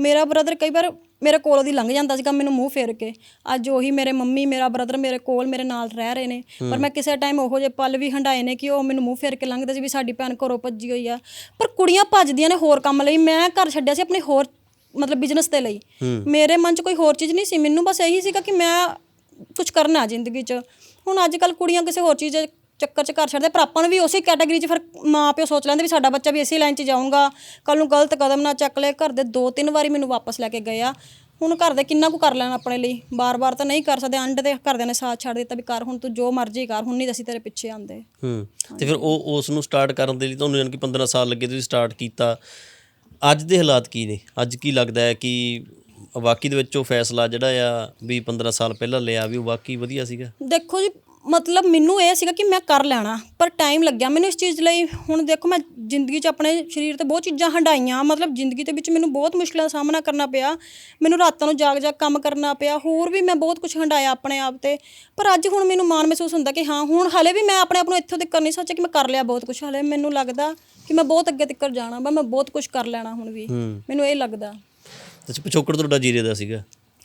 ਮੇਰਾ ਬ੍ਰਦਰ ਕਈ ਵਾਰ ਮੇਰੇ ਕੋਲੋਂ ਦੀ ਲੰਘ ਜਾਂਦਾ ਸੀਗਾ ਮੈਨੂੰ ਮੂੰਹ ਫੇਰ ਕੇ। ਅੱਜ ਉਹੀ ਮੇਰੇ ਮੰਮੀ ਮੇਰਾ ਬ੍ਰਦਰ ਮੇਰੇ ਕੋਲ ਮੇਰੇ ਨਾਲ ਰਹਿ ਰਹੇ ਨੇ। ਪਰ ਮੈਂ ਕਿਸੇ ਟਾਈਮ ਉਹੋ ਜਿਹੇ ਪਲ ਵੀ ਹੰਡਾਏ ਨੇ ਕਿ ਉਹ ਮੈਨੂੰ ਮੂੰਹ ਫੇਰ ਕੇ ਲੰਘਦੇ ਸੀ ਵੀ ਸਾਡੀ ਭੈਣ ਘਰੋਂ ਭੱਜੀ ਹੋਈ ਆ। ਪਰ ਕੁੜੀਆਂ ਭੱਜਦੀਆਂ ਨੇ ਹੋਰ ਕੰਮ ਲਈ। ਮੈਂ ਘਰ ਛੱਡਿਆ ਸੀ ਆਪਣੇ ਹੋਰ ਮਤਲਬ ਬਿਜ਼ਨਸ ਦੇ ਲਈ। ਮੇਰੇ ਮਨ 'ਚ ਕੋਈ ਹੋਰ ਚੀਜ਼ ਨਹੀਂ ਸੀ। ਮੈਨੂੰ ਬਸ ਇਹੀ ਸੀਗਾ ਕਿ ਮੈਂ ਕੁਝ ਕਰਨਾ ਜ਼ਿੰਦਗੀ 'ਚ। ਹੁਣ ਅੱਜ ਕੱਲ ਕੁੜੀਆਂ ਕਿਸੇ ਹੋਰ ਚੀਜ਼ ਚੱਕਰ 'ਚ ਘਰ ਛੱਡਦੇ ਪਰ ਆਪਾਂ ਨੂੰ ਵੀ ਉਸੇ ਕੈਟਾਗਰੀ 'ਚ ਫਿਰ ਮਾਂ ਪਿਓ ਸੋਚ ਲੈਂਦੇ ਵੀ ਸਾਡਾ ਬੱਚਾ ਵੀ ਇਸੇ ਲਾਈਨ 'ਚ ਜਾਊਗਾ। ਕੱਲ ਨੂੰ ਗਲਤ ਕਦਮ ਨਾ ਚੱਕ ਲੈ ਘਰ ਦੇ ਦੋ ਤਿੰਨ ਵਾਰੀ ਮੈਨੂੰ ਵਾਪਸ ਲੈ ਕੇ ਗਏ ਆ। ਹੁਣ ਘਰ ਦੇ ਕਿੰਨਾ ਕੁ ਕਰ ਲੈਣਾ ਆਪਣੇ ਲਈ? ਬਾਰ-ਬਾਰ ਤਾਂ ਨਹੀਂ ਕਰ ਸਕਦੇ ਅੰਡ ਤੇ ਘਰਦਿਆਂ ਨੇ ਸਾਥ ਛੱਡ ਦਿੱਤਾ ਵੀ ਕਰ ਹੁਣ ਤੂੰ ਜੋ ਮਰਜ਼ੀ ਕਰ ਹੁਣ ਨਹੀਂ ਅਸੀਂ ਤੇਰੇ ਪਿੱਛੇ ਆਂਦੇ ਹੂੰ ਤੇ ਫਿਰ ਉਹ ਉਸ ਨੂੰ ਸਟਾਰਟ ਕਰਨ ਦੇ ਲਈ ਤੁਹਾਨੂੰ ਯਾਨੀ ਕਿ 15 ਸਾਲ ਲੱਗੇ ਤੁਸੀਂ ਸਟਾਰਟ ਕੀਤਾ। ਅੱਜ ਦੇ ਹਾਲਾਤ ਕੀ ਨੇ? ਅੱਜ ਕੀ ਲੱਗਦਾ ਹੈ ਕਿ ਵਾਕਈ ਦੇ ਵਿੱਚ ਉਹ ਫੈਸਲਾ ਜਿਹੜਾ ਆ ਵੀ 15 ਸਾਲ ਪਹਿਲਾਂ ਲਿਆ ਵੀ ਉਹ ਵਾਕਈ ਵਧੀਆ ਸੀਗਾ? ਦੇਖੋ ਜੀ ਮਤਲਬ ਮੈਨੂੰ ਇਹ ਸੀਗਾ ਕਿ ਮੈਂ ਕਰ ਲੈਣਾ ਪਰ ਟਾਈਮ ਲੱਗਿਆ ਮੈਨੂੰ ਇਸ ਚੀਜ਼ ਲਈ। ਹੁਣ ਦੇਖੋ ਮੈਂ ਜ਼ਿੰਦਗੀ 'ਚ ਆਪਣੇ ਸਰੀਰ ਤੇ ਬਹੁਤ ਚੀਜ਼ਾਂ ਹੰਡਾਈਆਂ ਮਤਲਬ ਜ਼ਿੰਦਗੀ ਦੇ ਵਿੱਚ ਮੈਨੂੰ ਬਹੁਤ ਮੁਸ਼ਕਲਾਂ ਦਾ ਸਾਹਮਣਾ ਕਰਨਾ ਪਿਆ। ਮੈਨੂੰ ਰਾਤਾਂ ਨੂੰ ਜਾਗ ਜਾਗ ਕੰਮ ਕਰਨਾ ਪਿਆ ਹੋਰ ਵੀ ਮੈਂ ਬਹੁਤ ਕੁਝ ਹੰਡਾਇਆ ਆਪਣੇ ਆਪ ਤੇ। ਪਰ ਅੱਜ ਹੁਣ ਮੈਨੂੰ ਮਾਣ ਮਹਿਸੂਸ ਹੁੰਦਾ ਕਿ ਹਾਂ ਹੁਣ ਹਲੇ ਵੀ ਮੈਂ ਆਪਣੇ ਆਪ ਨੂੰ ਇੱਥੋਂ ਤੱਕ ਨਹੀਂ ਸੋਚਿਆ ਕਿ ਮੈਂ ਕਰ ਲਿਆ ਬਹੁਤ ਕੁਝ ਹਲੇ ਮੈਨੂੰ ਲੱਗਦਾ ਕਿ ਮੈਂ ਬਹੁਤ ਅੱਗੇ ਤੱਕ ਜਾਣਾ ਮੈਂ ਬਹੁਤ ਕੁਝ ਕਰ ਲੈਣਾ ਹੁਣ ਵੀ। ਮੈਨੂੰ ਇਹ ਲੱਗਦਾ। ਤੇ ਪਿਛੋਕੜ ਤੁਹਾਡਾ ਜੀਰੇ ਦਾ ਸੀਗਾ?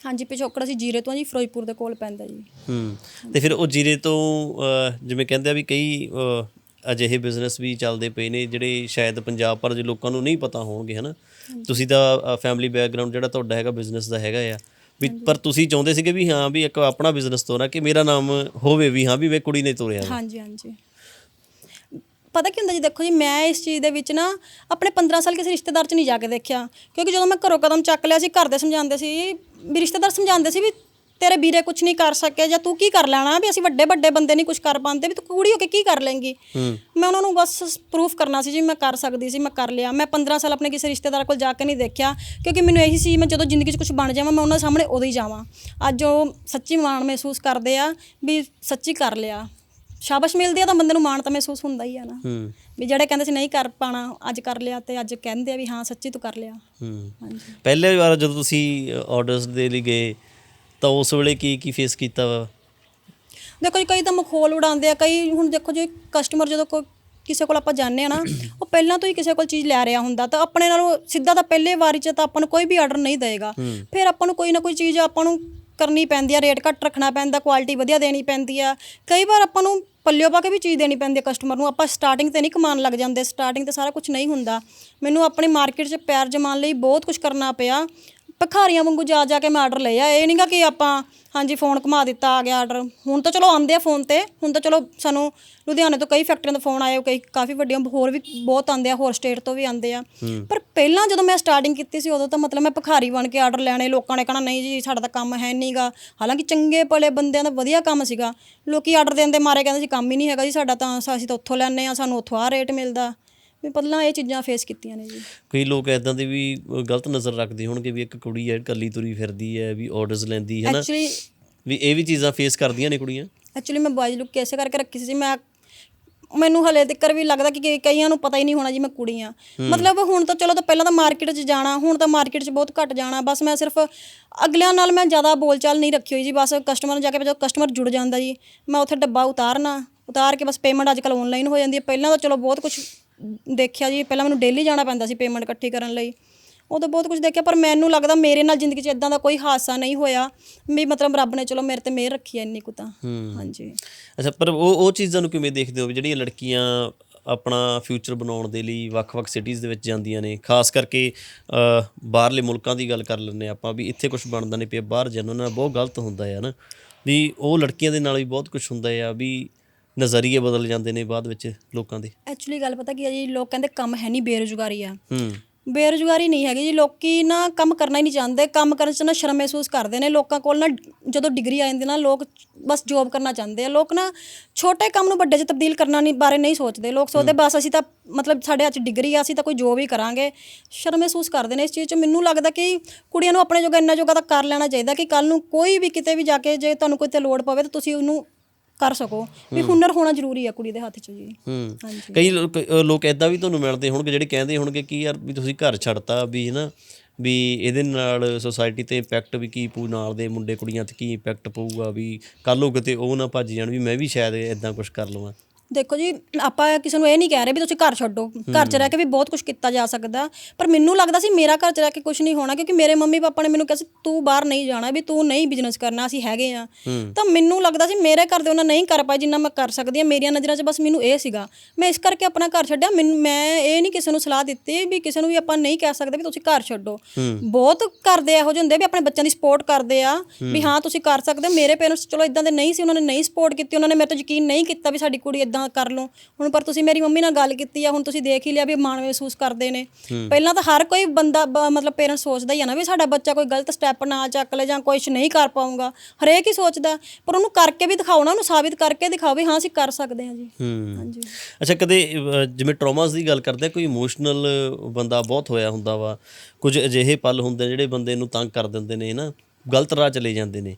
ਹਾਂਜੀ ਪਿਛੋਕੜ ਅਸੀਂ ਜੀਰੇ ਤੋਂ ਆ ਜੀ ਫਿਰੋਜ਼ਪੁਰ ਦੇ ਕੋਲ ਪੈਂਦਾ ਜੀ। ਹੂੰ ਤੇ ਫਿਰ ਉਹ ਜੀਰੇ ਤੋਂ ਅਹ, ਜਿਵੇਂ ਕਹਿੰਦੇ ਆ ਵੀ ਕਈ ਅਹ, ਅਜਿਹੇ ਬਿਜ਼ਨਸ ਵੀ ਚੱਲਦੇ ਪਏ ਨੇ ਜਿਹੜੇ ਸ਼ਾਇਦ ਪੰਜਾਬ ਪਰ ਦੇ ਲੋਕਾਂ ਨੂੰ ਨਹੀਂ ਪਤਾ ਹੋਣਗੇ ਹਨਾ? ਤੁਸੀਂ ਤਾਂ ਫੈਮਿਲੀ ਬੈਕਗ੍ਰਾਉਂਡ ਜਿਹੜਾ ਤੁਹਾਡਾ ਹੈਗਾ ਬਿਜ਼ਨਸ ਦਾ ਹੈਗਾ ਆ। ਵੀ ਪਰ ਤੁਸੀਂ ਚਾਹੁੰਦੇ ਸੀਗੇ ਵੀ ਹਾਂ ਵੀ ਇੱਕ ਆਪਣਾ ਬਿਜ਼ਨਸ ਤੋਰਾਂ ਕਿ ਮੇਰਾ ਨਾਮ ਹੋਵੇ ਵੀ ਹਾਂ ਵੀ ਵੇ ਕੁੜੀ ਨੇ ਤੋਰਿਆ। ਵਾ। ਹਾਂਜੀ ਹਾਂਜੀ। ਪਤਾ ਕੀ ਹੁੰਦਾ ਜੀ ਦੇਖੋ ਜੀ ਮੈਂ ਇਸ ਚੀਜ਼ ਦੇ ਵਿੱਚ ਨਾ ਆਪਣੇ 15 ਸਾਲ ਕਿਸੇ ਰਿਸ਼ਤੇਦਾਰ 'ਚ ਨਹੀਂ ਜਾ ਕੇ ਦੇਖਿਆ। ਕਿਉਂਕਿ ਜਦੋਂ ਮੈਂ ਘਰੋਂ ਕਦਮ ਚੱਕ ਲਿਆ ਸੀ ਘਰ ਦੇ ਸਮਝਾਉਂਦੇ ਸੀ ਵੀ ਰਿਸ਼ਤੇਦਾਰ ਸਮਝਾਉਂਦੇ ਸੀ ਵੀ ਤੇਰੇ ਵੀਰੇ ਕੁਝ ਨਹੀਂ ਕਰ ਸਕੇ ਜਾਂ ਤੂੰ ਕੀ ਕਰ ਲੈਣਾ ਵੀ ਅਸੀਂ ਵੱਡੇ ਵੱਡੇ ਬੰਦੇ ਨਹੀਂ ਕੁਝ ਕਰ ਪਾਉਂਦੇ ਵੀ ਤੂੰ ਕੁੜੀ ਹੋ ਕੇ ਕੀ ਕਰ ਲੇਂਗੀ ਮੈਂ ਉਹਨਾਂ ਨੂੰ ਬਸ ਪ੍ਰੂਫ ਕਰਨਾ ਸੀ ਜੀ ਮੈਂ ਕਰ ਸਕਦੀ ਸੀ ਮੈਂ ਕਰ ਲਿਆ। ਮੈਂ 15 ਸਾਲ ਆਪਣੇ ਕਿਸੇ ਰਿਸ਼ਤੇਦਾਰ ਕੋਲ ਜਾ ਕੇ ਨਹੀਂ ਦੇਖਿਆ ਕਿਉਂਕਿ ਮੈਨੂੰ ਇਹੀ ਸੀ ਮੈਂ ਜਦੋਂ ਜ਼ਿੰਦਗੀ 'ਚ ਕੁਝ ਬਣ ਜਾਵਾਂ ਮੈਂ ਉਹਨਾਂ ਸਾਹਮਣੇ ਉਦੋਂ ਹੀ ਜਾਵਾਂ। ਅੱਜ ਉਹ ਸੱਚੀ ਮਾਣ ਮਹਿਸੂਸ ਕਰਦੇ ਆ ਵੀ ਸੱਚੀ ਕਰ ਲਿਆ। ਸ਼ਾਬਾਸ਼ ਮਿਲਦੀ ਆ ਤਾਂ ਬੰਦੇ ਨੂੰ ਮਾਣ ਤਾਂ ਮਹਿਸੂਸ ਹੁੰਦਾ ਹੀ ਆ ਨਾ। ਹੂੰ। ਵੀ ਜਿਹੜੇ ਕਹਿੰਦੇ ਸੀ ਨਹੀਂ ਕਰ ਪਾਣਾ ਅੱਜ ਕਰ ਲਿਆ ਤੇ ਅੱਜ ਕਹਿੰਦੇ ਆ ਵੀ ਹਾਂ ਸੱਚੀ ਤੂੰ ਕਰ ਲਿਆ। ਹੂੰ। ਹਾਂਜੀ। ਪਹਿਲੇ ਵਾਰ ਜਦੋਂ ਤੁਸੀਂ ਆਰਡਰਸ ਦੇ ਲਈ ਗਏ ਤਾਂ ਉਸ ਵੇਲੇ ਕੀ ਕੀ ਫੇਸ ਕੀਤਾ ਵਾ? ਦੇਖੋ ਜੀ ਕਈ ਤਾਂ ਮਖੌਲ ਉਡਾਉਂਦੇ ਆ ਕਈ ਹੁਣ ਦੇਖੋ ਜੀ ਕਸਟਮਰ ਜਦੋਂ ਕੋਈ ਕਿਸੇ ਕੋਲ ਆਪਾਂ ਜਾਂਦੇ ਆ ਨਾ ਉਹ ਪਹਿਲਾਂ ਤੋਂ ਹੀ ਕਿਸੇ ਕੋਲ ਚੀਜ਼ ਲੈ ਰਿਹਾ ਹੁੰਦਾ ਤਾਂ ਆਪਣੇ ਨਾਲੋਂ ਸਿੱਧਾ ਤਾਂ ਪਹਿਲੇ ਵਾਰੀ 'ਚ ਤਾਂ ਆਪਾਂ ਨੂੰ ਕੋਈ ਵੀ ਆਰਡਰ ਨਹੀਂ ਦੇਗਾ ਫਿਰ ਆਪਾਂ ਨੂੰ ਕੋਈ ਨਾ ਕੋਈ ਚੀਜ਼ ਆਪਾਂ ਨੂੰ ਕਰਨੀ ਪੈਂਦੀ ਆ, ਰੇਟ ਘੱਟ ਰੱਖਣਾ ਪੈਂਦਾ ਕੁਆਲਿਟੀ ਵਧੀਆ ਦੇਣੀ ਪੈਂਦੀ ਆ। ਕਈ ਵਾਰ ਆਪਾਂ ਨੂੰ ਪੱਲਿਓ ਪਾ ਕੇ ਵੀ ਚੀਜ਼ ਦੇਣੀ ਪੈਂਦੀ ਹੈ ਕਸਟਮਰ ਨੂੰ, ਆਪਾਂ ਸਟਾਰਟਿੰਗ ਤੇ ਨਹੀਂ ਕਮਾਉਣ ਲੱਗ ਜਾਂਦੇ ਸਟਾਰਟਿੰਗ ਤੇ ਸਾਰਾ ਕੁਝ ਨਹੀਂ ਹੁੰਦਾ। ਮੈਨੂੰ ਆਪਣੀ ਮਾਰਕੀਟ 'ਚ ਪੈਰ ਜਮਾਉਣ ਲਈ ਬਹੁਤ ਕੁਝ ਕਰਨਾ ਪਿਆ। ਭਿਖਾਰੀਆਂ ਵਾਂਗੂ ਜਾ ਜਾ ਕੇ ਮੈਂ ਆਰਡਰ ਲਿਆ ਇਹ ਨਹੀਂਗਾ ਕਿ ਆਪਾਂ ਹਾਂਜੀ ਫੋਨ ਘੁਮਾ ਦਿੱਤਾ ਆ ਗਿਆ ਆਰਡਰ ਹੁਣ ਤਾਂ ਚਲੋ ਆਉਂਦੇ ਆ ਫੋਨ ਤੇ। ਹੁਣ ਤਾਂ ਚਲੋ ਸਾਨੂੰ ਲੁਧਿਆਣੇ ਤੋਂ ਕਈ ਫੈਕਟਰੀਆਂ ਤੋਂ ਫੋਨ ਆਏ ਕਈ ਕਾਫੀ ਵੱਡੀਆਂ ਹੋਰ ਵੀ ਬਹੁਤ ਆਉਂਦੇ ਆ ਹੋਰ ਸਟੇਟ ਤੋਂ ਵੀ ਆਉਂਦੇ ਆ। ਪਰ ਪਹਿਲਾਂ ਜਦੋਂ ਮੈਂ ਸਟਾਰਟਿੰਗ ਕੀਤੀ ਸੀ ਉਦੋਂ ਤਾਂ ਮਤਲਬ ਮੈਂ ਭਿਖਾਰੀ ਬਣ ਕੇ ਆਰਡਰ ਲੈਣੇ ਲੋਕਾਂ ਨੇ ਕਹਣਾ ਨਹੀਂ ਜੀ ਸਾਡਾ ਤਾਂ ਕੰਮ ਹੈ ਨਹੀਂਗਾ ਹਾਲਾਂਕਿ ਚੰਗੇ ਭਲੇ ਬੰਦਿਆਂ ਦਾ ਵਧੀਆ ਕੰਮ ਸੀਗਾ। ਲੋਕੀ ਆਰਡਰ ਦੇਣ ਦੇ ਮਾਰੇ ਕਹਿੰਦੇ ਸੀ ਕੰਮ ਹੀ ਨਹੀਂ ਹੈਗਾ ਜੀ ਸਾਡਾ ਤਾਂ ਅਸੀਂ ਤਾਂ ਉੱਥੋਂ ਲੈਣੇ ਆ ਸਾਨੂੰ ਉੱਥੋਂ ਆ ਰੇਟ ਮਿਲਦਾ। ਵੀ ਪਹਿਲਾਂ ਇਹ ਚੀਜ਼ਾਂ ਫੇਸ ਕੀਤੀਆਂ ਨੇ ਜੀ। ਕਈ ਲੋਕ ਐਦਾਂ ਦੇ ਵੀ ਗਲਤ ਨਜ਼ਰ ਰੱਖਦੇ ਹੋਣਗੇ ਵੀ ਇੱਕ ਕੁੜੀ ਹੈ ਇਕੱਲੀ ਤੁਰੀ ਫਿਰਦੀ ਹੈ ਵੀ ਆਰਡਰਸ ਲੈਂਦੀ ਹੈ ਨਾ ਐਕਚੁਅਲੀ ਵੀ ਇਹ ਵੀ ਚੀਜ਼ਾਂ ਫੇਸ ਕਰਦੀਆਂ ਨੇ ਕੁੜੀਆਂ? ਐਕਚੁਅਲੀ ਮੈਂ ਬॉयਜ਼ ਲੁੱਕ ਐਸੇ ਕਰਕੇ ਰੱਖੀ ਸੀ ਮੈਂ ਮੈਨੂੰ ਹਲੇ ਤੱਕ ਵੀ ਲੱਗਦਾ ਕਿ ਕਈ- ਕਈਆਂ ਨੂੰ ਪਤਾ ਹੀ ਨਹੀਂ ਹੋਣਾ ਜੀ ਮੈਂ ਕੁੜੀ ਆ ਮਤਲਬ ਹੁਣ ਤਾਂ ਚਲੋ ਤਾਂ ਪਹਿਲਾਂ ਤਾਂ ਮਾਰਕੀਟ 'ਚ ਜਾਣਾ ਹੁਣ ਤਾਂ ਮਾਰਕੀਟ 'ਚ ਬਹੁਤ ਘੱਟ ਜਾਣਾ ਬਸ ਮੈਂ ਸਿਰਫ ਅਗਲਿਆਂ ਨਾਲ ਮੈਂ ਜ਼ਿਆਦਾ ਬੋਲਚਾਲ ਨਹੀਂ ਰੱਖੀ ਹੋਈ ਜੀ ਬਸ ਕਸਟਮਰ ਨੂੰ ਜਾ ਕੇ ਜਦੋਂ ਕਸਟਮਰ ਜੁੜ ਜਾਂਦਾ ਜੀ ਮੈਂ ਉੱਥੇ ਡੱਬਾ ਉਤਾਰਨਾ ਉਤਾਰ ਕੇ ਬਸ ਪੇਮੈਂਟ ਅੱਜ ਕੱਲ ਆਨਲਾਈਨ ਹੋ ਜਾਂਦੀ ਹੈ ਪਹਿਲਾਂ ਤਾਂ ਚਲੋ ਬਹੁਤ ਕੁਝ ਦੇਖਿਆ ਜੀ ਪਹਿਲਾਂ ਮੈਨੂੰ ਡੇਲੀ ਜਾਣਾ ਪੈਂਦਾ ਸੀ ਪੇਮੈਂਟ ਇਕੱਠੀ ਕਰਨ ਲਈ। ਉਦੋਂ ਬਹੁਤ ਕੁਝ ਦੇਖਿਆ ਪਰ ਮੈਨੂੰ ਲੱਗਦਾ ਮੇਰੇ ਨਾਲ ਜ਼ਿੰਦਗੀ 'ਚ ਇਦਾਂ ਦਾ ਕੋਈ ਹਾਦਸਾ ਨਹੀਂ ਹੋਇਆ। ਵੀ ਮਤਲਬ ਰੱਬ ਨੇ ਚਲੋ ਮੇਰੇ ਤੇ ਮਿਹਰ ਰੱਖੀ ਹੈ ਇੰਨੀ ਕੁ ਤਾਂ। ਹਾਂਜੀ। ਅੱਛਾ ਪਰ ਉਹ ਉਹ ਚੀਜ਼ਾਂ ਨੂੰ ਕਿਵੇਂ ਦੇਖਦੇ ਹੋ ਵੀ ਜਿਹੜੀਆਂ ਲੜਕੀਆਂ ਆਪਣਾ ਫਿਊਚਰ ਬਣਾਉਣ ਦੇ ਲਈ ਵੱਖ-ਵੱਖ ਸਿਟੀਜ਼ ਦੇ ਵਿੱਚ ਜਾਂਦੀਆਂ ਨੇ? ਖਾਸ ਕਰਕੇ ਬਾਹਰਲੇ ਮੁਲਕਾਂ ਦੀ ਗੱਲ ਕਰ ਲੈਂਦੇ ਆਪਾਂ ਵੀ ਇੱਥੇ ਕੁਝ ਬਣਦਾ ਨਹੀਂ ਪਿਆ ਬਾਹਰ ਜਾਣ ਨਾਲ ਬਹੁਤ ਗਲਤ ਹੁੰਦਾ ਹੈ ਨਾ। ਵੀ ਉਹ ਲੜਕੀਆਂ ਦੇ ਨਾਲ ਵੀ ਬਹੁਤ ਕੁਝ ਹੁੰਦਾ ਆ ਵੀ ਨਜ਼ਰੀਏ ਬਦਲ ਜਾਂਦੇ ਨੇ ਬਾਅਦ ਵਿੱਚ ਲੋਕਾਂ ਦੇ। ਐਕਚੁਅਲੀ ਗੱਲ ਪਤਾ ਕੀ ਹੈ ਜੀ ਲੋਕ ਕਹਿੰਦੇ ਕੰਮ ਹੈ ਨਹੀਂ ਬੇਰੁਜ਼ਗਾਰੀ ਆ। ਹੂੰ। ਬੇਰੁਜ਼ਗਾਰੀ ਨਹੀਂ ਹੈਗੀ ਜੀ ਲੋਕੀ ਨਾ ਕੰਮ ਕਰਨਾ ਹੀ ਨਹੀਂ ਚਾਹੁੰਦੇ ਕੰਮ ਕਰਨ 'ਚ ਨਾ ਸ਼ਰਮ ਮਹਿਸੂਸ ਕਰਦੇ ਨੇ। ਲੋਕਾਂ ਕੋਲ ਨਾ ਜਦੋਂ ਡਿਗਰੀ ਆ ਜਾਂਦੀ ਨਾ ਲੋਕ ਬਸ ਜੋਬ ਕਰਨਾ ਚਾਹੁੰਦੇ ਆ। ਲੋਕ ਨਾ ਛੋਟੇ ਕੰਮ ਨੂੰ ਵੱਡੇ 'ਚ ਤਬਦੀਲ ਕਰਨਾ ਨਹੀਂ ਬਾਰੇ ਨਹੀਂ ਸੋਚਦੇ। ਲੋਕ ਸੋਚਦੇ ਬਸ ਅਸੀਂ ਤਾਂ ਮਤਲਬ ਸਾਡੇ 'ਚ ਡਿਗਰੀ ਆ ਅਸੀਂ ਤਾਂ ਕੋਈ ਜੋਬ ਹੀ ਕਰਾਂਗੇ। ਸ਼ਰਮ ਮਹਿਸੂਸ ਕਰਦੇ ਨੇ ਇਸ ਚੀਜ਼ 'ਚ। ਮੈਨੂੰ ਲੱਗਦਾ ਕਿ ਕੁੜੀਆਂ ਨੂੰ ਆਪਣੇ ਜੋਗਾ ਇੰਨਾ ਜੋਗਾ ਤਾਂ ਕਰ ਲੈਣਾ ਚਾਹੀਦਾ ਕਿ ਕੱਲ ਨੂੰ ਕੋਈ ਵੀ ਕਿਤੇ ਵੀ ਜਾ ਕੇ ਜੇ ਤੁਹਾਨੂੰ ਕੋਈ ਤੇ ਲੋੜ ਪਵੇ ਤਾਂ ਤੁਸੀਂ ਉਹਨੂੰ ਕਰ ਸਕੋ। ਵੀ ਹੁਨਰ ਹੋਣਾ ਜ਼ਰੂਰੀ ਆ ਕੁੜੀ ਦੇ ਹੱਥ 'ਚ ਜੀ। ਹੂੰ। ਹਾਂਜੀ। ਕਈ ਲੋਕ ਐਦਾਂ ਵੀ ਤੁਹਾਨੂੰ ਮਿਲਦੇ ਹੋਣਗੇ ਜਿਹੜੇ ਕਹਿੰਦੇ ਹੋਣਗੇ ਕਿ ਯਾਰ ਵੀ ਤੁਸੀਂ ਘਰ ਛੱਡਤਾ ਵੀ ਹਨਾ ਵੀ ਇਹਦੇ ਨਾਲ ਸੋਸਾਇਟੀ ਤੇ ਇੰਪੈਕਟ ਵੀ ਕੀ ਪੂ ਨਾਲ ਦੇ ਮੁੰਡੇ ਕੁੜੀਆਂ ਤੇ ਕੀ ਇੰਪੈਕਟ ਪਊਗਾ ਵੀ ਕੱਲ ਨੂੰ ਕਿਤੇ ਉਹ ਨਾ ਭੱਜ ਜਾਣ ਵੀ ਮੈਂ ਵੀ ਸ਼ਾਇਦ ਐਦਾਂ ਕੁਝ ਕਰ ਲਵਾਂ। ਦੇਖੋ ਜੀ ਆਪਾਂ ਕਿਸੇ ਨੂੰ ਇਹ ਨਹੀਂ ਕਹਿ ਰਹੇ ਵੀ ਤੁਸੀਂ ਘਰ ਛੱਡੋ। ਘਰ 'ਚ ਰਹਿ ਕੇ ਵੀ ਬਹੁਤ ਕੁਝ ਕੀਤਾ ਜਾ ਸਕਦਾ। ਪਰ ਮੈਨੂੰ ਲੱਗਦਾ ਸੀ ਮੇਰਾ ਘਰ 'ਚ ਰਹਿ ਕੇ ਕੁਝ ਨਹੀਂ ਹੋਣਾ ਕਿਉਂਕਿ ਮੇਰੇ ਮੰਮੀ ਪਾਪਾ ਨੇ ਮੈਨੂੰ ਕਿਹਾ ਸੀ ਤੂੰ ਬਾਹਰ ਨਹੀਂ ਜਾਣਾ ਵੀ ਤੂੰ ਨਹੀਂ ਬਿਜ਼ਨਸ ਕਰਨਾ ਅਸੀਂ ਹੈਗੇ ਆ। ਤਾਂ ਮੈਨੂੰ ਲੱਗਦਾ ਸੀ ਮੇਰੇ ਘਰ ਦੇ ਉਹਨਾਂ ਨਹੀਂ ਕਰ ਪਾਏ ਜਿੰਨਾ ਮੈਂ ਕਰ ਸਕਦੀ ਆ ਮੇਰੀਆਂ ਨਜ਼ਰਾਂ 'ਚ ਬਸ ਮੈਨੂੰ ਇਹ ਸੀਗਾ। ਮੈਂ ਇਸ ਕਰਕੇ ਆਪਣਾ ਘਰ ਛੱਡਿਆ। ਮੈਂ ਇਹ ਨਹੀਂ ਕਿਸੇ ਨੂੰ ਸਲਾਹ ਦਿੱਤੀ ਵੀ ਕਿਸੇ ਨੂੰ ਵੀ ਆਪਾਂ ਨਹੀਂ ਕਹਿ ਸਕਦੇ ਵੀ ਤੁਸੀਂ ਘਰ ਛੱਡੋ। ਬਹੁਤ ਕਰਦੇ ਇਹੋ ਜਿਹੇ ਹੁੰਦੇ ਵੀ ਆਪਣੇ ਬੱਚਿਆਂ ਦੀ ਸਪੋਰਟ ਕਰਦੇ ਆ ਵੀ ਹਾਂ। ਤੁਸੀਂ ਕਰ ਸਕਦੇ ਮੇਰੇ ਪੇਰੈਂਟਸ ਚਲੋ ਇਦਾਂ ਦੇ ਨਹੀਂ ਸੀ ਉਹਨਾਂ ਨੇ ਨਹੀਂ ਸਪੋਰਟ ਕੀਤੀ ਉਹਨਾਂ ਨੇ ਮੇਰੇ ਤੇ ਯਕੀਨ ਨਹੀਂ ਕੀਤਾ ਵੀ ਸਾਡੀ ਕੁੜੀ ਇਦਾਂ ਕਰ ਲਓ। ਹੁਣ ਪਰ ਤੁਸੀਂ ਮੇਰੀ ਮੰਮੀ ਨਾਲ ਗੱਲ ਕੀਤੀ ਆ ਹੁਣ ਤੁਸੀਂ ਦੇਖ ਹੀ ਲਿਆ ਵੀ ਮਾਣ ਮਹਿਸੂਸ ਕਰਦੇ ਨੇ। ਪਹਿਲਾਂ ਤਾਂ ਹਰ ਕੋਈ ਬੰਦਾ ਬ- ਮਤਲਬ ਪੇਰੈਂਟਸ ਸੋਚਦਾ ਹੀ ਆ ਨਾ ਵੀ ਸਾਡਾ ਬੱਚਾ ਕੋਈ ਗਲਤ ਸਟੈਪ ਨਾ ਚੱਕ ਲੈ ਜਾਂ ਕੁਝ ਨਹੀਂ ਕਰ ਪਾਊਗਾ। ਹਰੇਕ ਹੀ ਸੋਚਦਾ ਪਰ ਉਹਨੂੰ ਕਰਕੇ ਵੀ ਦਿਖਾਓ ਨਾ ਉਹਨੂੰ ਸਾਬਿਤ ਕਰਕੇ ਦਿਖਾਓ ਵੀ ਹਾਂ ਅਸੀਂ ਕਰ ਸਕਦੇ ਹਾਂ ਜੀ। ਹੂੰ। ਹਾਂਜੀ। ਅੱਛਾ ਕਦੇ ਅਹ, ਜਿਵੇਂ ਟਰਾਮਾਸ ਦੀ ਗੱਲ ਕਰਦੇ ਆ ਕੋਈ ਇਮੋਸ਼ਨਲ ਬੰਦਾ ਬਹੁਤ ਹੋਇਆ ਹੁੰਦਾ ਵਾ। ਕੁਝ ਅਜਿਹੇ ਪਲ ਹੁੰਦੇ ਜਿਹੜੇ ਬੰਦੇ ਨੂੰ ਤੰਗ ਕਰ ਦਿੰਦੇ ਨੇ ਨਾ ਗਲਤ ਰਾਹ ਚਲੇ ਜਾਂਦੇ ਨੇ।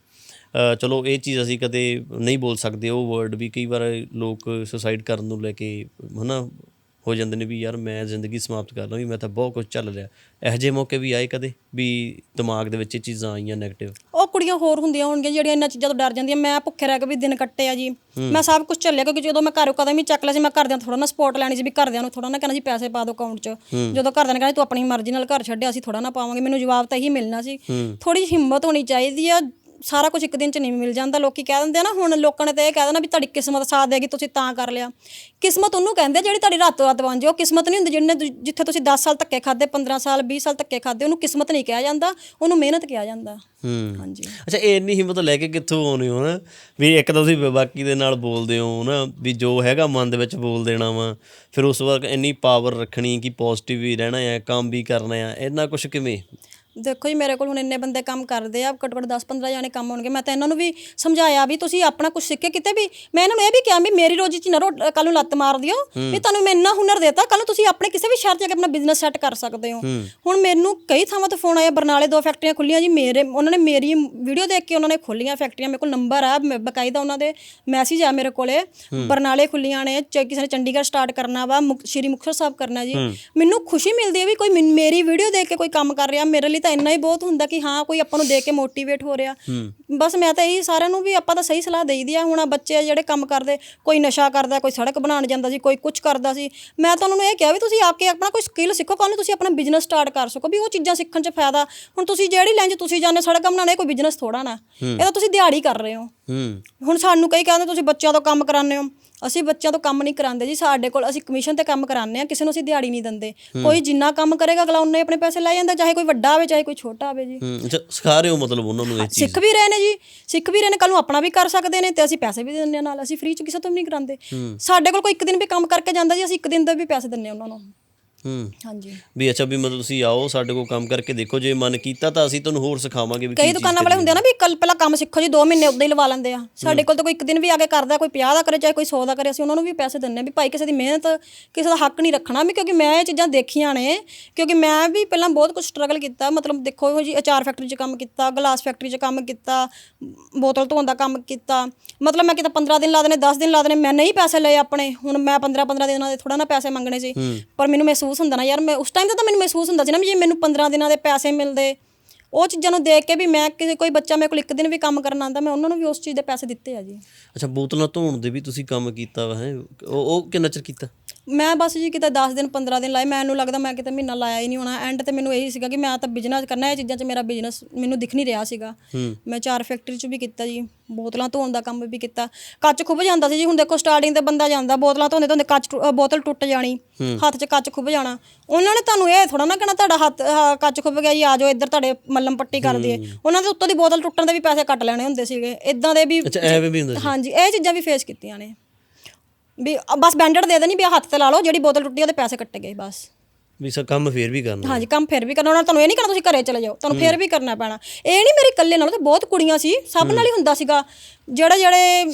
ਚਲੋ ਇਹ ਚੀਜ਼ ਅਸੀਂ ਕਦੇ ਨਹੀਂ ਬੋਲ ਸਕਦੇ ਉਹ ਵਰਡ ਵੀ ਕਈ ਵਾਰ ਲੋਕ ਸੁਸਾਈਡ ਕਰਨ ਨੂੰ ਲੈ ਕੇ ਹਨਾ ਹੋ ਜਾਂਦੇ ਨੇ ਵੀ ਯਾਰ ਮੈਂ ਜ਼ਿੰਦਗੀ ਸਮਾਪਤ ਕਰ ਲਾਂ ਵੀ ਮੈਂ ਤਾਂ ਬਹੁਤ ਕੁਝ ਚੱਲ ਰਿਹਾ। ਇਹੋ ਜਿਹੇ ਮੌਕੇ ਵੀ ਆਏ ਕਦੇ ਵੀ ਦਿਮਾਗ ਦੇ ਵਿੱਚ ਇਹ ਚੀਜ਼ਾਂ ਆਈਆਂ 네ਗੇਟਿਵ ਉਹ ਕੁੜੀਆਂ ਹੋਰ ਹੁੰਦੀਆਂ ਹੋਣਗੀਆਂ ਜਿਹੜੀਆਂ ਇਹਨਾਂ ਚੀਜ਼ਾਂ ਤੋਂ ਡਰ ਜਾਂਦੀਆਂ। ਮੈਂ ਭੁੱਖੇ ਰਹਿ ਕੇ ਵੀ ਦਿਨ ਕੱਟੇ ਆ ਜੀ। ਮੈਂ ਸਭ ਕੁਝ ਚੱਲਿਆ ਕਿਉਂਕਿ ਜਦੋਂ ਮੈਂ ਘਰੋਂ ਕਦਮ ਹੀ ਚੱਕ ਲਿਆ ਸੀ ਮੈਂ ਘਰਦਿਆਂ ਥੋੜਾ ਨਾ ਸਪੋਰਟ ਲੈਣੀ ਸੀ ਵੀ ਘਰਦਿਆਂ ਨੂੰ ਥੋੜਾ ਨਾ ਕਹਿਣਾ ਸੀ ਪੈਸੇ ਪਾ ਦਿਓ ਅਕਾਊਂਟ 'ਚ। ਜਦੋਂ ਘਰਦਿਆਂ ਨੇ ਕਹਿਣਾ ਤੂੰ ਆਪਣੀ ਮਰਜ਼ੀ ਨਾਲ ਘਰ ਛੱਡਿਆ ਸੀ ਥੋੜਾ ਨਾ ਪਾਵਾਂਗੇ ਮੈਨੂੰ ਜਵਾਬ ਤਾਂ ਇਹੀ ਮਿਲਣਾ ਸੀ। ਥੋੜੀ ਜਿਹੀ ਹਿੰਮਤ ਹੋਣੀ ਚਾਹੀਦੀ ਆ ਸਾਰਾ ਕੁਝ ਇੱਕ ਦਿਨ 'ਚ ਨਹੀਂ ਮਿਲ ਜਾਂਦਾ ਲੋਕੀ ਕਹਿ ਦਿੰਦੇ ਆ ਨਾ ਹੁਣ ਲੋਕਾਂ ਨੇ ਤਾਂ ਇਹ ਕਹਿ ਦੇਣਾ ਵੀ ਤੁਹਾਡੀ ਕਿਸਮਤ ਸਾਥ ਦੇਗੀ ਤੁਸੀਂ ਤਾਂ ਕਰ ਲਿਆ। ਕਿਸਮਤ ਉਹਨੂੰ ਕਹਿੰਦੇ ਆ ਜਿਹੜੀ ਤੁਹਾਡੀ ਰਾਤੋਂ ਰਾਤ ਬਣ ਉਹ ਕਿਸਮਤ ਨਹੀਂ ਹੁੰਦੀ ਜਿਹਨੇ ਤੁ- ਜਿੱਥੇ ਤੁਸੀਂ 10 ਸਾਲ ਧੱਕੇ ਖਾਦੇ 15 ਸਾਲ 20 ਸਾਲ ਧੱਕੇ ਖਾਦੇ ਉਹਨੂੰ ਕਿਸਮਤ ਨਹੀਂ ਕਿਹਾ ਜਾਂਦਾ ਉਹਨੂੰ ਮਿਹਨਤ ਕਿਹਾ ਜਾਂਦਾ। ਹੂੰ। ਹਾਂਜੀ। ਅੱਛਾ ਇਹ ਇੰਨੀ ਹਿੰਮਤ ਲੈ ਕੇ ਕਿੱਥੋਂ ਆਉਨੇ ਹੋ ਨਾ ਵੀ ਇੱਕ ਤਾਂ ਤੁਸੀਂ ਬਾਕੀ ਦੇ ਨਾਲ ਬੋਲਦੇ ਹੋ ਨਾ ਵੀ ਜੋ ਹੈਗਾ ਮਨ ਦੇ ਵਿੱਚ ਬੋਲ ਦੇਣਾ ਵਾ ਫਿਰ ਉਸ ਵਕਤ ਇੰਨੀ ਪਾਵਰ ਰੱਖਣੀ ਕਿ ਪੋਜ਼ਿਟਿਵ ਵੀ ਰਹਿਣਾ ਹੈ ਕੰਮ ਵੀ ਕਰਨਾ ਹੈ ਇੰਨਾ ਕੁਝ ਕਿਵੇਂ? ਦੇਖੋ ਜੀ ਮੇਰੇ ਕੋਲ ਹੁਣ ਇੰਨੇ ਬੰਦੇ ਕੰਮ ਕਰਦੇ ਆ ਘੱਟੋ ਘੱਟ 10-15 ਜਾਣੇ ਕੰਮ ਹੋਣਗੇ। ਮੈਂ ਤਾਂ ਇਹਨਾਂ ਨੂੰ ਵੀ ਸਮਝਾਇਆ ਵੀ ਤੁਸੀਂ ਆਪਣਾ ਕੁਝ ਸਿੱਖ ਕਿਤੇ ਵੀ। ਮੈਂ ਇਹਨਾਂ ਨੂੰ ਇਹ ਵੀ ਕਿਹਾ ਵੀ ਮੇਰੀ ਰੋਜੀ ਚ ਨਾ ਕੱਲ ਨੂੰ ਲੱਤ ਮਾਰ ਦਿਓ ਵੀ ਤੁਹਾਨੂੰ ਮੈਂ ਇੰਨਾ ਹੁਨਰ ਦੇਤਾ ਕੱਲ ਨੂੰ ਤੁਸੀਂ ਆਪਣੇ ਕਿਸੇ ਵੀ ਸ਼ਹਿਰ 'ਚ ਜਾ ਕੇ ਆਪਣਾ ਬਿਜ਼ਨਸ ਸੈੱਟ ਕਰ ਸਕਦੇ ਹੋ। ਹੁਣ ਮੈਨੂੰ ਕਈ ਥਾਵਾਂ ਤੋਂ ਫੋਨ ਆਇਆ ਬਰਨਾਲੇ ਦੋ ਫੈਕਟਰੀਆਂ ਖੁੱਲੀਆਂ ਜੀ ਮੇਰੇ ਉਹਨਾਂ ਨੇ ਮੇਰੀ ਵੀਡੀਓ ਦੇਖ ਕੇ ਉਹਨਾਂ ਨੇ ਖੋਲੀਆਂ ਫੈਕਟਰੀਆਂ ਮੇਰੇ ਕੋਲ ਨੰਬਰ ਆ ਬਕਾਇਦਾ ਉਹਨਾਂ ਦੇ ਮੈਸੇਜ ਆ ਮੇਰੇ ਕੋਲੇ। ਬਰਨਾਲੇ ਖੁੱਲੀਆਂ ਨੇ ਕਿਸੇ ਨੇ ਚੰਡੀਗੜ੍ਹ ਸਟਾਰਟ ਕਰਨਾ ਵਾ ਸ਼੍ਰੀ ਮੁਕਤਸਰ ਸਾਹਿਬ ਕਰਨਾ ਜੀ। ਮੈਨੂੰ ਖੁਸ਼ੀ ਮਿਲਦੀ ਹੈ ਵੀ ਕੋਈ ਮੇਰੀ ਵੀਡੀਓ ਦੇਖ ਕੇ ਕੋਈ ਕੰਮ ਕਰ ਰਿਹਾ ਮੇਰੇ ਲਈ ਤਾਂ ਇੰਨਾ ਹੀ ਬਹੁਤ ਹੁੰਦਾ ਕਿ ਹਾਂ ਕੋਈ ਆਪਾਂ ਨੂੰ ਦੇਖ ਕੇ ਮੋਟੀਵੇਟ ਹੋ ਰਿਹਾ। ਬਸ ਮੈਂ ਤਾਂ ਇਹੀ ਸਾਰਿਆਂ ਨੂੰ ਵੀ ਆਪਾਂ ਤਾਂ ਸਹੀ ਸਲਾਹ ਦੇਈਦੀ ਆ। ਹੁਣ ਆਹ ਬੱਚੇ ਆ ਜਿਹੜੇ ਕੰਮ ਕਰਦੇ ਕੋਈ ਨਸ਼ਾ ਕਰਦਾ ਕੋਈ ਸੜਕ ਬਣਾਉਣ ਜਾਂਦਾ ਸੀ ਕੋਈ ਕੁਝ ਕਰਦਾ ਸੀ। ਮੈਂ ਤਾਂ ਉਹਨਾਂ ਨੂੰ ਇਹ ਕਿਹਾ ਵੀ ਤੁਸੀਂ ਆ ਕੇ ਆਪਣਾ ਕੋਈ ਸਕਿੱਲ ਸਿੱਖੋ ਕੱਲ੍ਹ ਨੂੰ ਤੁਸੀਂ ਆਪਣਾ ਬਿਜ਼ਨਸ ਸਟਾਰਟ ਕਰ ਸਕੋ ਵੀ ਉਹ ਚੀਜ਼ਾਂ ਸਿੱਖਣ 'ਚ ਫਾਇਦਾ। ਹੁਣ ਤੁਸੀਂ ਜਿਹੜੀ ਲਾਈਨ 'ਚ ਤੁਸੀਂ ਜਾਂਦੇ ਸੜਕ ਬਣਾਉਣੇ ਕੋਈ ਬਿਜ਼ਨਸ ਥੋੜਾ ਨਾ। ਇਹ ਤਾਂ ਤੁਸੀਂ ਦਿਹਾੜੀ ਕਰ ਰਹੇ ਹੋ। ਹੂੰ। ਹੁਣ ਸਾਨੂੰ ਕਈ ਕਹਿੰਦੇ ਤੁਸੀਂ ਬੱਚਿਆਂ ਤੋਂ ਕੰਮ ਕਰਾਉਂਦੇ ਹੋ। ਅਸੀਂ ਬੱਚਿਆਂ ਤੋਂ ਕੰਮ ਨਹੀਂ ਕਰਾਉਂਦੇ ਜੀ ਸਾਡੇ ਕੋਲ ਅਸੀਂ ਕਮਿਸ਼ਨ ਤੇ ਕੰਮ ਕਰਾਉਂਦੇ ਆ ਕਿਸੇ ਨੂੰ ਅਸੀਂ ਦਿਹਾੜੀ ਨਹੀਂ ਦਿੰਦੇ। ਕੋਈ ਜਿੰਨਾ ਕੰਮ ਕਰੇਗਾ ਅਗਲਾ ਉਹਨੇ ਆਪਣੇ ਪੈਸੇ ਲੈ ਜਾਂਦਾ ਚਾਹੇ ਕੋਈ ਵੱਡਾ ਹੋਵੇ ਚਾਹੇ ਕੋਈ ਛੋਟਾ ਹੋਵੇ ਜੀ। ਹੂੰ ਅੱਛਾ ਸਿਖਾ ਰਹੇ ਹੋ ਮਤਲਬ ਉਹਨਾਂ ਨੂੰ ਇਹ ਚੀਜ਼? ਸਿੱਖ ਵੀ ਰਹੇ ਨੇ ਜੀ ਸਿੱਖ ਵੀ ਰਹੇ ਨੇ ਕੱਲ ਨੂੰ ਆਪਣਾ ਵੀ ਕਰ ਸਕਦੇ ਨੇ ਤੇ ਅਸੀਂ ਪੈਸੇ ਵੀ ਦਿੰਦੇ ਆ ਨਾਲ ਅਸੀਂ ਫ੍ਰੀ ਚ ਕਿਸੇ ਤੋਂ ਵੀ ਨਹੀਂ ਕਰਾਉਂਦੇ। ਸਾਡੇ ਕੋਲ ਕੋਈ ਇੱਕ ਦਿਨ ਵੀ ਕੰਮ ਕਰਕੇ ਜਾਂਦਾ ਜੀ ਅਸੀਂ ਇੱਕ ਦਿਨ ਦਾ ਵੀ ਪੈਸੇ ਦਿੰਨੇ ਉਹਨਾਂ ਨੂੰ। ਹੂੰ। ਹਾਂਜੀ। ਵੀ ਅੱਛਾ ਵੀ ਮਤਲਬ ਤੁਸੀਂ ਆਓ ਸਾਡੇ ਕੋਲ ਕੰਮ ਕਰਕੇ ਦੇਖੋ ਜੇ ਮਨ ਕੀਤਾ ਤਾਂ ਅਸੀਂ ਤੁਹਾਨੂੰ ਹੋਰ ਸਿਖਾਵਾਂਗੇ ਵੀ ਕਈ ਦੁਕਾਨਾਂ ਵਾਲੇ ਹੁੰਦੇ ਆ ਨਾ ਵੀ ਕੱਲ ਪਹਿਲਾਂ ਕੰਮ ਸਿੱਖੋ ਜੀ 2 ਮਹੀਨੇ ਉਦਾਂ ਹੀ ਲਵਾ ਲੈਂਦੇ ਆ। ਸਾਡੇ ਕੋਲ ਤਾਂ ਕੋਈ ਇੱਕ ਦਿਨ ਵੀ ਆ ਕੇ ਕਰਦਾ ਕੋਈ 50 ਦਾ ਕਰੇ ਚਾਹੇ ਕੋਈ 100 ਦਾ ਕਰੇ ਅਸੀਂ ਉਹਨਾਂ ਨੂੰ ਵੀ ਪੈਸੇ ਦਿੰਨੇ ਵੀ ਭਾਈ ਕਿਸੇ ਦੀ ਮਿਹਨਤ ਕਿਸੇ ਦਾ ਹੱਕ ਨਹੀਂ ਰੱਖਣਾ ਵੀ ਕਿਉਂਕਿ ਮੈਂ ਇਹ ਚੀਜ਼ਾਂ ਦੇਖੀਆਂ ਨੇ ਕਿਉਂਕਿ ਮੈਂ ਵੀ ਪਹਿਲਾਂ ਬਹੁਤ ਕੁਝ ਸਟਰਗਲ ਕੀਤਾ ਮਤਲਬ ਦੇਖੋ ਇਹੋ ਜੀ ਅਚਾਰ ਫੈਕਟਰੀ 'ਚ ਕੰਮ ਕੀਤਾ ਗਲਾਸ ਫੈਕਟਰੀ 'ਚ ਕੰਮ ਕੀਤਾ ਬੋਤਲ ਧੋਣ ਦਾ ਕੰਮ ਕੀਤਾ ਮਤਲਬ ਮੈਂ ਕਿਤੇ 15 ਦਿਨ ਲਾ ਦੇਣੇ 10 ਦਿਨ ਲਾ ਦੇਣੇ ਮੈਂ ਨਹੀਂ ਪੈਸੇ ਲਏ ਆਪਣੇ ਹੁਣ ਮੈਂ 15 15 ਦਿਨਾਂ ਦੇ ਥੋੜਾ ਨਾ ਪੈਸੇ ਮੰਗਣੇ ਸੀ ਪਰ ਮੈਨੂੰ ਮਹਿਸੂਸ ਹੁੰਦਾ ਨਾ ਯਾਰ ਮੈਂ ਉਸ ਟਾਈਮ ਤੇ ਮੈਨੂੰ ਮਹਿਸੂਸ ਹੁੰਦਾ ਸੀ ਨਾ ਵੀ ਜੇ ਮੈਨੂੰ 15 ਦਿਨਾਂ ਦੇ ਪੈਸੇ ਮਿਲਦੇ ਉਹ ਚੀਜ਼ਾਂ ਨੂੰ ਦੇਖ ਕੇ ਵੀ ਮੈਂ ਕਿਸੇ ਕੋਈ ਬੱਚਾ ਮੇਰੇ ਕੋਲ ਇੱਕ ਦਿਨ ਵੀ ਕੰਮ ਕਰਨ ਆਂਦਾ ਮੈਂ ਉਹਨਾਂ ਨੂੰ ਵੀ ਉਸ ਚੀਜ਼ ਦੇ ਪੈਸੇ ਦਿੱਤੇ ਆ ਜੀ। ਅੱਛਾ ਬੋਤਲਾਂ ਧੋਣ ਦੇ ਵੀ ਤੁਸੀਂ ਕੰਮ ਕੀਤਾ ਵਾ ਹੈ? ਉਹ ਉਹ ਕਿੰਨਾ ਚਿਰ ਕੀਤਾ? ਮੈਂ ਬਸ ਜੀ ਕਿਤੇ 10 ਦਿਨ 15 ਦਿਨ ਲਾਏ ਮੈਨੂੰ ਲੱਗਦਾ ਮੈਂ ਕਿਤੇ ਮਹੀਨਾ ਲਾਇਆ ਹੀ ਨਹੀਂ ਹੋਣਾ ਐਂਡ ਤੇ ਮੈਨੂੰ ਇਹੀ ਸੀਗਾ ਕਿ ਮੈਂ ਤਾਂ ਬਿਜ਼ਨਸ ਕਰਨਾ ਇਹ ਚੀਜ਼ਾਂ 'ਚ ਮੇਰਾ ਬਿਜ਼ਨਸ ਮੈਨੂੰ ਦਿਖ ਨਹੀਂ ਰਿਹਾ ਸੀਗਾ। ਮੈਂ ਚਾਰ ਫੈਕਟਰੀ 'ਚ ਵੀ ਕੀਤਾ ਜੀ। ਬੋਤਲਾਂ ਧੋਣ ਦਾ ਕੰਮ ਵੀ ਕੀਤਾ। ਕੱਚ ਖੁੱਭ ਜਾਂਦਾ ਸੀ ਜੀ ਹੁਣ ਦੇਖੋ ਸਟਾਰਟਿੰਗ ਤੇ ਬੰਦਾ ਜਾਂਦਾ ਬੋਤਲਾਂ ਧੋਂਦੇ ਧੋਂਦੇ ਕੱਚ ਟੁ- ਅ, ਬੋਤਲ ਟੁੱਟ ਜਾਣੀ ਹੱਥ 'ਚ ਕੱਚ ਖੁੱਭ ਜਾਣਾ। ਉਹਨਾਂ ਨੇ ਤੁਹਾਨੂੰ ਇਹ ਥੋੜਾ ਨਾ ਕਹਿਣਾ ਤੁਹਾਡਾ ਹੱਥ ਆਹ, ਕੱਚ ਖੁੱਭ ਗਿਆ ਜੀ ਆ ਜਾਓ ਇੱਧਰ ਤੁਹਾਡੇ ਮੱਲਮ ਪੱਟੀ ਕਰ ਦਈਏ। ਉਹਨਾਂ ਦੇ ਉੱਤੋਂ ਦੀ ਬੋਤਲ ਟੁੱਟਣ ਦੇ ਵੀ ਪੈਸੇ ਕੱਟ ਲੈਣੇ ਹੁੰਦੇ ਸੀਗੇ। ਇਦਾਂ ਦੇ ਵੀ ਅੱਛਾ ਐਵੇਂ ਵੀ ਹੁੰਦਾ ਸੀ। ਹਾਂਜੀ ਇਹ ਚੀਜ਼ਾਂ ਵੀ ਫੇਸ ਕੀਤੀਆਂ ਨੇ। ਵੀ ਅ, ਬਸ ਬੈਂਡਡ ਦੇ ਦੇਣੀ ਵੀ ਆਹ ਹੱਥ ਤੇ ਲਾ ਲਓ ਜਿਹੜੀ ਬੋਤਲ ਟੁੱਟੀ ਉਹਦੇ ਪੈਸੇ ਕੱਟੇ ਗਏ ਬਸ। ਵੀ ਸਾ ਕੰਮ ਫੇਰ ਵੀ ਕਰਨਾ ਹਾਂਜੀ ਕੰਮ ਫਿਰ ਵੀ ਕਰਨਾ। ਉਹਨਾਂ ਨੇ ਤੁਹਾਨੂੰ ਇਹ ਨਹੀਂ ਕਰਨਾ ਤੁਸੀਂ ਘਰੇ ਚਲੇ ਜਾਓ। ਤੁਹਾਨੂੰ ਫਿਰ ਵੀ ਕਰਨਾ ਪੈਣਾ। ਇਹ ਨਹੀਂ ਮੇਰੇ ਇਕੱਲੇ ਨਾਲ ਤੇ ਬਹੁਤ ਕੁੜੀਆਂ ਸੀ। ਸਭ ਨਾਲ ਹੀ ਹੁੰਦਾ ਸੀਗਾ। ਜਿਹੜੇ ਜਿਹੜੇ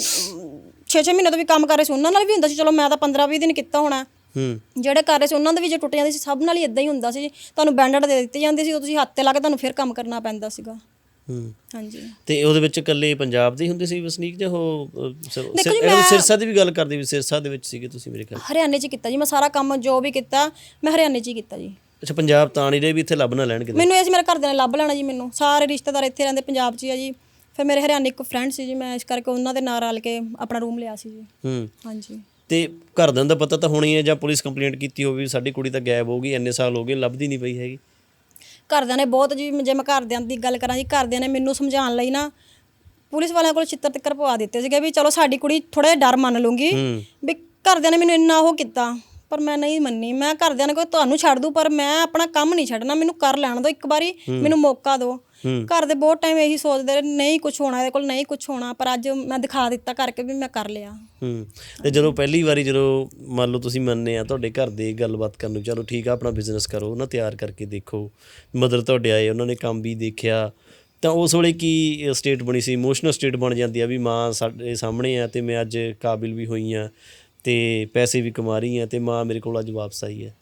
6-6 ਮਹੀਨੇ ਤੋਂ ਵੀ ਕੰਮ ਕਰ ਰਹੇ ਸੀ ਉਹਨਾਂ ਨਾਲ ਵੀ ਹੁੰਦਾ ਸੀ। ਚਲੋ ਮੈਂ ਤਾਂ 15-20 ਦਿਨ ਕੀਤਾ ਹੋਣਾ। ਹੂੰ। ਜਿਹੜੇ ਕਰ ਰਹੇ ਸੀ ਉਹਨਾਂ ਦੇ ਵੀ ਜੇ ਟੁੱਟ ਜਾਂਦੇ ਸੀ ਸਭ ਨਾਲ ਹੀ ਇਦਾਂ ਹੀ ਹੁੰਦਾ ਸੀ। ਤੁਹਾਨੂੰ ਬੈਂਡਡ ਦੇ ਦਿੱਤੇ ਜਾਂਦੇ ਸੀ ਉਹ ਤੁਸੀਂ ਹੱਥ ਤੇ ਲਾ ਕੇ ਤੁਹਾਨੂੰ ਫਿਰ ਕੰਮ ਕਰਨਾ ਪੈਂਦਾ ਸੀਗਾ। ਹੂੰ ਹਾਂਜੀ। ਤੇ ਉਹਦੇ ਵਿੱਚ ਇਕੱਲੇ ਪੰਜਾਬ ਦੇ ਹੁੰਦੇ ਸੀ ਵਸਨੀਕ ਜਾਂ ਉਹ ਸਿਰਸਾ ਦੀ ਵੀ ਗੱਲ ਕਰਦੇ ਵੀ ਸਿਰਸਾ ਦੇ ਵਿੱਚ ਸੀਗੇ ਤੁਸੀਂ ਮੇਰੇ ਖਿਆਲ ਹਰਿਆਣੇ 'ਚ ਕੀਤਾ ਜੀ ਮੈਂ ਸਾਰਾ ਕੰਮ ਜੋ ਵੀ ਕੀਤਾ ਮੈਂ ਹਰਿਆਣੇ 'ਚ ਹੀ ਕੀਤਾ ਜੀ। ਅੱਛਾ ਪੰਜਾਬ ਤਾਂ ਨਹੀਂ ਰਹੇ ਵੀ ਇੱਥੇ ਲੱਭ ਨਾ ਲੈਣ ਕਿਤੇ? ਮੈਨੂੰ ਇਹ ਸੀ ਮੇਰੇ ਘਰਦਿਆਂ ਨੇ ਲੱਭ ਲੈਣਾ ਜੀ ਮੈਨੂੰ। ਸਾਰੇ ਰਿਸ਼ਤੇਦਾਰ ਇੱਥੇ ਰਹਿੰਦੇ ਪੰਜਾਬ 'ਚ ਹੀ ਆ ਜੀ। ਫਿਰ ਮੇਰੇ ਹਰਿਆਣੇ ਇੱਕ ਫਰੈਂਡ ਸੀ ਜੀ ਮੈਂ ਇਸ ਕਰਕੇ ਉਹਨਾਂ ਦੇ ਨਾਲ ਰਲ ਕੇ ਆਪਣਾ ਰੂਮ ਲਿਆ ਸੀ ਜੀ। ਹੂੰ। ਹਾਂਜੀ। ਤੇ ਘਰਦਿਆਂ ਦਾ ਪਤਾ ਤਾਂ ਹੋਣੀ ਹੈ ਜਾਂ ਪੁਲਿਸ ਕੰਪਲੇਂਟ ਕੀਤੀ ਹੋਵੇ ਸਾਡੀ ਕੁੜੀ ਤਾਂ ਗਾਇਬ ਹੋ ਗਈ ਇੰਨੇ ਸਾਲ ਹੋ ਗਏ ਲੱਭਦੀ ਨਹੀਂ ਪਈ ਹੈਗੀ। ਘਰਦਿਆਂ ਨੇ ਬਹੁਤ ਜੀ ਜੇ ਮੈਂ ਘਰਦਿਆਂ ਦੀ ਗੱਲ ਕਰਾਂ ਜੀ ਘਰਦਿਆਂ ਨੇ ਮੈਨੂੰ ਸਮਝਾਉਣ ਲਈ ਨਾ ਪੁਲਿਸ ਵਾਲਿਆਂ ਕੋਲ ਚਿੱਤਰ ਤਿੱਕਰ ਪਵਾ ਦਿੱਤੇ ਸੀਗੇ ਵੀ ਚਲੋ ਸਾਡੀ ਕੁੜੀ ਥੋੜਾ ਜਿਹਾ ਡਰ ਮੰਨ ਲੂੰਗੀ ਵੀ ਘਰਦਿਆਂ ਨੇ ਮੈਨੂੰ ਇੰਨਾ ਉਹ ਕੀਤਾ ਪਰ ਮੈਂ ਨਹੀਂ ਮੰਨੀ। ਮੈਂ ਘਰਦਿਆਂ ਨੇ ਕੋਈ ਤੁਹਾਨੂੰ ਛੱਡ ਦੂੰ ਪਰ ਮੈਂ ਆਪਣਾ ਕੰਮ ਨਹੀਂ ਛੱਡਣਾ ਮੈਨੂੰ ਕਰ ਲੈਣ ਦਿਓ ਇੱਕ ਵਾਰੀ ਮੈਨੂੰ ਮੌਕਾ ਦਿਓ। ਘਰ ਦੇ ਬਹੁਤ ਟਾਈਮ ਇਹੀ ਸੋਚਦੇ ਰਹੇ ਨਹੀਂ ਕੁਝ ਹੋਣਾ ਇਹਦੇ ਕੋਲ ਨਹੀਂ ਕੁਝ ਹੋਣਾ ਪਰ ਅੱਜ ਮੈਂ ਦਿਖਾ ਦਿੱਤਾ ਕਰਕੇ ਵੀ ਮੈਂ ਕਰ ਲਿਆ। ਹੂੰ ਤੇ ਜਦੋਂ ਪਹਿਲੀ ਵਾਰੀ ਜਦੋਂ ਮੰਨ ਲਓ ਤੁਸੀਂ ਮੰਨੇ ਆ ਤੁਹਾਡੇ ਘਰ ਦੇ ਗੱਲਬਾਤ ਕਰਨ ਨੂੰ ਚਲੋ ਠੀਕ ਆ ਆਪਣਾ ਬਿਜ਼ਨਸ ਕਰੋ ਨਾ ਤਿਆਰ ਕਰਕੇ ਦੇਖੋ ਮਦਰ ਤੁਹਾਡੇ ਆਏ ਉਹਨਾਂ ਨੇ ਕੰਮ ਵੀ ਦੇਖਿਆ ਤਾਂ ਉਸ ਵੇਲੇ ਕੀ ਸਟੇਟ ਬਣੀ ਸੀ? ਇਮੋਸ਼ਨਲ ਸਟੇਟ ਬਣ ਜਾਂਦੀ ਆ ਵੀ ਮਾਂ ਸਾਡੇ ਸਾਹਮਣੇ ਆ ਤੇ ਮੈਂ ਅੱਜ ਕਾਬਿਲ ਵੀ ਹੋਈ ਆ ਤੇ ਪੈਸੇ ਵੀ ਕਮਾ ਰਹੀ ਆ ਤੇ ਮਾਂ ਮੇਰੇ ਕੋਲ ਅੱਜ ਵਾਪਸ ਆਈ ਹੈ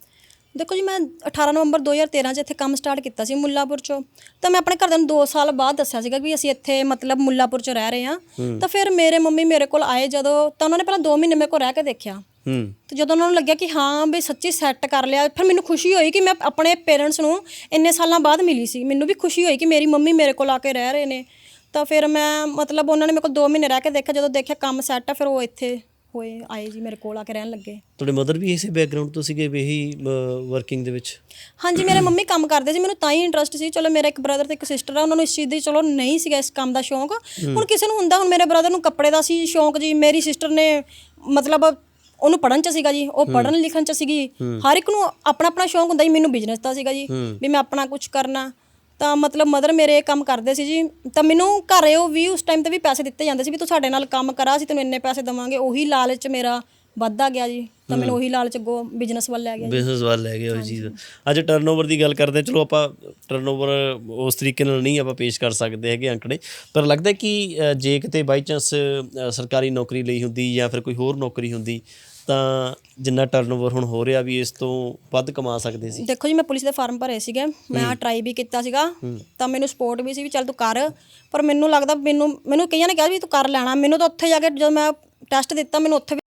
ਦੇਖੋ ਜੀ ਮੈਂ 18 ਨਵੰਬਰ 2013 ਚ ਇੱਥੇ ਕੰਮ ਸਟਾਰਟ ਕੀਤਾ ਸੀ ਮੁੱਲਾਪੁਰ ਚੋਂ। ਤਾਂ ਮੈਂ ਆਪਣੇ ਘਰਦਿਆਂ ਨੂੰ 2 ਸਾਲ ਬਾਅਦ ਦੱਸਿਆ ਸੀਗਾ ਵੀ ਅਸੀਂ ਇੱਥੇ ਮਤਲਬ ਮੁੱਲਾਪੁਰ ਚ ਰਹਿ ਰਹੇ ਹਾਂ। ਤਾਂ ਫਿਰ ਮੇਰੇ ਮੰਮੀ ਮੇਰੇ ਕੋਲ ਆਏ ਜਦੋਂ ਤਾਂ ਉਹਨਾਂ ਨੇ ਪਹਿਲਾਂ 2 ਮਹੀਨੇ ਮੇਰੇ ਕੋਲ ਰਹਿ ਕੇ ਦੇਖਿਆ। ਹੂੰ। ਤੇ ਜਦੋਂ ਉਹਨਾਂ ਨੂੰ ਲੱਗਿਆ ਕਿ ਹਾਂ ਵੀ ਸੱਚੀ ਸੈੱਟ ਕਰ ਲਿਆ ਫਿਰ ਮੈਨੂੰ ਖੁਸ਼ੀ ਹੋਈ ਕਿ ਮੈਂ ਆਪਣੇ ਪੇਰੈਂਟਸ ਨੂੰ ਇੰਨੇ ਸਾਲਾਂ ਬਾਅਦ ਮਿਲੀ ਸੀ। ਮੈਨੂੰ ਵੀ ਖੁਸ਼ੀ ਹੋਈ ਕਿ ਮੇਰੀ ਮੰਮੀ ਮੇਰੇ ਕੋਲ ਆ ਕੇ ਰਹਿ ਰਹੇ ਨੇ। ਤਾਂ ਫਿਰ ਮੈਂ ਮਤਲਬ ਉਹਨਾਂ ਨੇ ਮੇਰੇ ਕੋਲ 2 ਮਹੀਨੇ ਰਹਿ ਕੇ ਦੇਖਿਆ। ਜਦੋਂ ਦੇਖਿਆ ਕੰਮ ਸੈੱਟ ਆ ਫਿਰ ਉਹ ਇੱਥੇ ਹੋਏ ਆਏ ਜੀ ਮੇਰੇ ਕੋਲ ਆ ਕੇ ਰਹਿਣ ਲੱਗੇ। ਤੁਹਾਡੇ ਮਦਰ ਵੀ ਇਸੇ ਬੈਕਗ੍ਰਾਉਂਡ ਤੋਂ ਸੀਗੇ ਵੀ ਇਹੀ ਵਰਕਿੰਗ ਦੇ ਵਿੱਚ? ਹਾਂਜੀ ਮੇਰੇ ਮੰਮੀ ਕੰਮ ਕਰਦੇ ਸੀ ਮੈਨੂੰ ਤਾਂ ਹੀ ਇੰਟਰਸਟ ਸੀ। ਚਲੋ ਮੇਰਾ ਇੱਕ ਬ੍ਰਦਰ ਤੇ ਇੱਕ ਸਿਸਟਰ ਆ ਉਹਨਾਂ ਨੂੰ ਇਸ ਚੀਜ਼ ਦੀ ਚਲੋ ਨਹੀਂ ਸੀਗਾ ਇਸ ਕੰਮ ਦਾ ਸ਼ੌਂਕ। ਹੁਣ ਕਿਸੇ ਨੂੰ ਹੁੰਦਾ ਹੁਣ ਮੇਰੇ ਬ੍ਰਦਰ ਨੂੰ ਕੱਪੜੇ ਦਾ ਸੀ ਸ਼ੌਂਕ ਜੀ ਮੇਰੀ ਸਿਸਟਰ ਨੇ ਮਤਲਬ ਉਹਨੂੰ ਪੜਨ ਚ ਸੀਗਾ ਜੀ ਉਹ ਪੜਨ ਲਿਖਣ ਚ ਸੀਗੀ। ਹਰ ਇੱਕ ਨੂੰ ਆਪਣਾ ਆਪਣਾ ਸ਼ੌਂਕ ਹੁੰਦਾ ਜੀ ਮੈਨੂੰ ਬਿਜ਼ਨਸ ਦਾ ਸੀਗਾ ਜੀ ਵੀ ਮੈਂ ਆਪਣਾ ਕੁਝ ਕਰਨਾ। ਤਾਂ ਮਤਲਬ ਮਦਰ ਮੇਰੇ ਇਹ ਕੰਮ ਕਰਦੇ ਸੀ ਜੀ ਤਾਂ ਮੈਨੂੰ ਘਰੇ ਉਹ ਵੀ ਉਸ ਟਾਈਮ ਤੇ ਵੀ ਪੈਸੇ ਦਿੱਤੇ ਜਾਂਦੇ ਸੀ ਵੀ ਤੂੰ ਸਾਡੇ ਨਾਲ ਕੰਮ ਕਰਾ ਸੀ ਤੈਨੂੰ ਇੰਨੇ ਪੈਸੇ ਦਵਾਂਗੇ। ਉਹੀ ਲਾਲਚ ਮੇਰਾ ਵੱਧਦਾ ਗਿਆ ਜੀ। ਤਾਂ ਮੈਨੂੰ ਉਹੀ ਲਾਲਚ ਅੱਗੋਂ ਬਿਜ਼ਨਸ ਵੱਲ ਲੈ ਗਿਆ ਜੀ। ਬਿਜ਼ਨਸ ਵੱਲ ਲੈ ਗਏ ਉਹ ਚੀਜ਼। ਅੱਜ ਟਰਨਓਵਰ ਦੀ ਗੱਲ ਕਰਦੇ ਹਾਂ, ਚਲੋ ਆਪਾਂ ਟਰਨਓਵਰ ਉਸ ਤਰੀਕੇ ਨਾਲ ਨਹੀਂ ਆਪਾਂ ਪੇਸ਼ ਕਰ ਸਕਦੇ ਹੈਗੇ ਅੰਕੜੇ ਪਰ ਲੱਗਦਾ ਕਿ ਅ, ਜੇ ਕਿਤੇ ਬਾਈ ਚਾਂਸ ਸਰਕਾਰੀ ਨੌਕਰੀ ਲਈ ਹੁੰਦੀ ਜਾਂ ਫਿਰ ਕੋਈ ਹੋਰ ਨੌਕਰੀ ਹੁੰਦੀ ਤਾਂ ਜਿੰਨਾ ਟਰਨਓਵਰ ਹੁਣ ਹੋ ਰਿਹਾ ਵੀ ਇਸ ਤੋਂ ਵੱਧ ਕਮਾ ਸਕਦੇ ਸੀ। ਦੇਖੋ ਜੀ ਮੈਂ ਪੁਲਿਸ ਦੇ ਫਾਰਮ ਭਰੇ ਸੀਗੇ। ਮੈਂ ਟਰਾਈ ਵੀ ਕੀਤਾ ਸੀਗਾ। ਤਾਂ ਮੈਨੂੰ ਸਪੋਰਟ ਵੀ ਸੀ ਵੀ ਚੱਲ ਤੂੰ ਕਰ। ਪਰ ਮੈਨੂੰ ਲੱਗਦਾ ਮੈਨੂੰ ਮੈਨੂੰ ਕਈਆਂ ਨੇ ਕਿਹਾ ਵੀ ਤੂੰ ਕਰ ਲੈਣਾ। ਮੈਨੂੰ ਤਾਂ ਉੱਥੇ ਜਾ ਕੇ ਜਦੋਂ ਮੈਂ ਟੈਸਟ ਦਿੱਤਾ ਮੈਨੂੰ ਉੱਥੇ ਵੀ